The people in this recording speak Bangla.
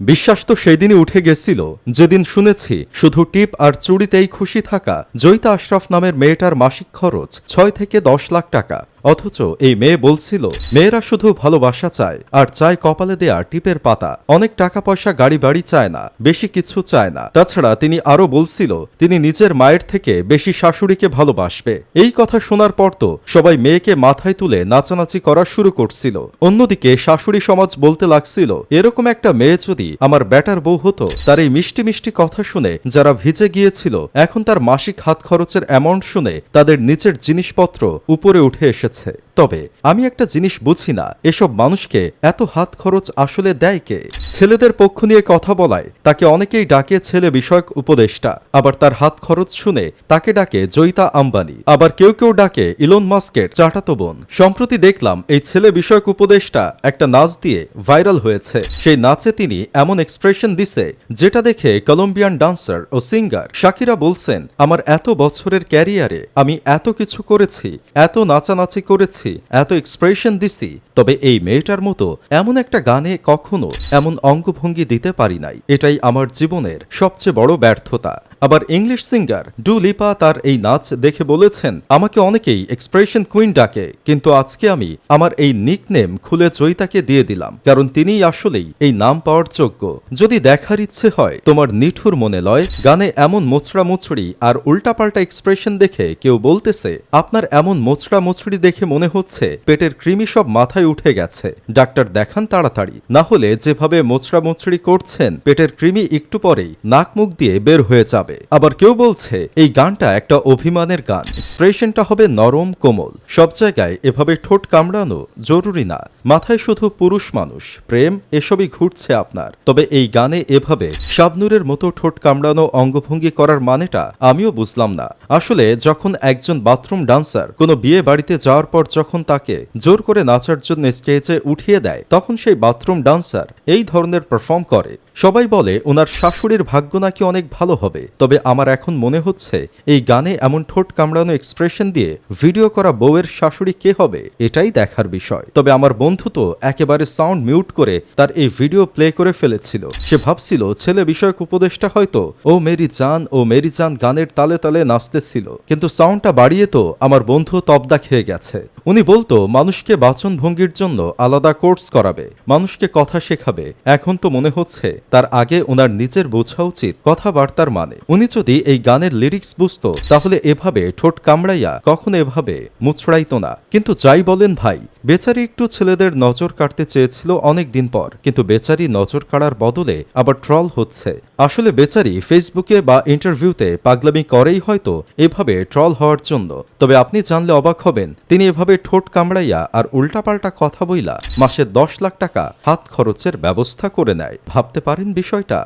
বিশ্বাস তো সেদিনই উঠে গেছিল, যেদিন শুনেছি, শুধু টিপ আর চুড়িতেই খুশি থাকা জয়িতা আশরাফ নামের মেয়েটার মাসিক খরচ ছয় থেকে দশ লাখ টাকা। অথচ এই মেয়ে বলছিল, মেয়েরা শুধু ভালোবাসা চায়, আর চায় কপালে দেয়া টিপের পাতা। অনেক টাকা পয়সা গাড়ি বাড়ি চায় না, বেশি কিছু চায় না। তাছাড়া তিনি আরও বলছিল, তিনি নিজের মায়ের থেকে বেশি শাশুড়িকে ভালোবাসবে। এই কথা শোনার পর তো সবাই মেয়েকে মাথায় তুলে নাচানাচি করা শুরু করছিল। অন্যদিকে শাশুড়ি সমাজ বলতে লাগছিল, এরকম একটা মেয়ে যদি আমার ব্যাটার বউ হতো, তার এই মিষ্টি মিষ্টি কথা শুনে যারা ভিজে গিয়েছিল, এখন তার মাসিক হাত খরচের অ্যামাউন্ট শুনে তাদের নিচের জিনিসপত্র উপরে উঠে এসেছে। it's তবে আমি একটা জিনিস বুঝি না, এসব মানুষকে এত হাত খরচ আসলে দেয় কে? ছেলেদের পক্ষ নিয়ে কথা বলায়, তাকে অনেকেই ডাকে ছেলে বিষয়ক উপদেষ্টা, আবার তার হাত খরচ শুনে তাকে ডাকে জয়িতা আম্বানি, আবার কেউ কেউ ডাকে ইলন মাস্কের চাটাতো বোন। সম্প্রতি দেখলাম এই ছেলে বিষয়ক উপদেষ্টা একটা নাচ দিয়ে ভাইরাল হয়েছে। সেই নাচে তিনি এমন এক্সপ্রেশন দিছে, যেটা দেখে কলম্বিয়ান ডান্সার ও সিঙ্গার শাকিরা বলছেন, আমার এত বছরের ক্যারিয়ারে আমি এত কিছু করেছি, এত নাচানাচি করেছি এত এক্সপ্রেশন দিছি, তবে এই মেয়েটার মতো এমন একটা গানে কখনো এমন অঙ্গভঙ্গি দিতে পারি নাই। এটাই আমার জীবনের সবচেয়ে বড় ব্যর্থতা। আবার ইংলিশ সিঙ্গার ডু লিপা তার এই নাচ দেখে বলেছেন, আমাকে অনেকেই এক্সপ্রেশন কুইন ডাকে, কিন্তু আজকে আমি আমার এই নিকনেম খুলে জয়িতাকে দিয়ে দিলাম, কারণ তিনিই আসলেই এই নাম পাওয়ার যোগ্য। যদি দেখার ইচ্ছে হয়, তোমার নিঠুর মনে লয়, গানে এমন মোচড়া মুচড়ি আর উল্টাপাল্টা এক্সপ্রেশন দেখে কেউ বলতেছে, আপনার এমন মোচড়া মুচড়ি দেখে মনে হচ্ছে পেটের কৃমি সব মাথায় উঠে গেছে। ডাক্তার দেখান তাড়াতাড়ি। না হলে যেভাবে মোচড়া মুচড়ি করছেন, পেটের কৃমি একটু পরেই নাক মুখ দিয়ে বের হয়ে যাবে। আবার কেউ বলছে, এই গানটা একটা অভিমানের গান। এক্সপ্রেশনটা হবে নরম, কোমল। সব জায়গায় এভাবে ঠোঁট কামড়ানো জরুরি না। মাথায় শুধু পুরুষ মানুষ, প্রেম, এসবই ঘুরছে আপনার। তবে এই গানে এভাবে শাবনুরের মতো ঠোঁট কামড়ানো অঙ্গভঙ্গি করার মানেটা আমিও বুঝলাম না। আসলে যখন একজন বাথরুম ডান্সার কোনো বিয়ে বাড়িতে যাওয়ার পর যখন তাকে জোর করে নাচার জন্য স্টেজে উঠিয়ে দেয়, তখন সেই বাথরুম ডান্সার এই ধরনের পারফর্ম করে। সবাই বলে ওনার শাশুড়ির ভাগ্য নাকি অনেক ভালো হবে। তবে আমার এখন মনে হচ্ছে, এই গানে এমন ঠোঁট কামড়ানো এক্সপ্রেশন দিয়ে ভিডিও করা বউয়ের শাশুড়ি কে হবে, এটাই দেখার বিষয়। তবে আমার বন্ধু তো একেবারে সাউন্ড মিউট করে তার এই ভিডিও প্লে করে ফেলেছিল। সে ভাবছিল, ছেলে বিষয়ক উপদেশটা হয়তো ও মেরি জান, ও মেরি জান গানের তালে তালে নাচতেছিল। কিন্তু সাউন্ডটা বাড়িয়ে তো আমার বন্ধু তবদা খেয়ে গেছে। উনি বলতো, মানুষকে বাচন ভঙ্গির জন্য আলাদা কোর্স করাবে, মানুষকে কথা শেখাবে। এখন তো মনে হচ্ছে তার আগে ওনার নিজের বোঝা উচিত কথাবার্তার মানে। উনি যদি এই গানের লিরিক্স বুঝত, তাহলে এভাবে ঠোঁট কামড়াইয়া কখন এভাবে মুছড়াইত না। কিন্তু যাই বলেন ভাই বেচারি একটু ছেলেদের নজর কাটতে চেয়েছিল অনেক দিন পর, কিন্তু বেচারি নজর কাড়ার বদলে আবার ট্রল হচ্ছে। আসলে বেচারি ফেসবুকে বা ইন্টারভিউতে পাগলামি করেই হয়তো এভাবে ট্রল হওয়ার জন্য। তবে আপনি জানলে অবাক হবেন, তিনি এভাবে ঠোঁট কামড়াইয়া আর উল্টাপাল্টা কথা বইলা মাসে দশ লাখ টাকা হাত খরচের ব্যবস্থা করে নেয়। ভাবতে পারেন বিষয়টা?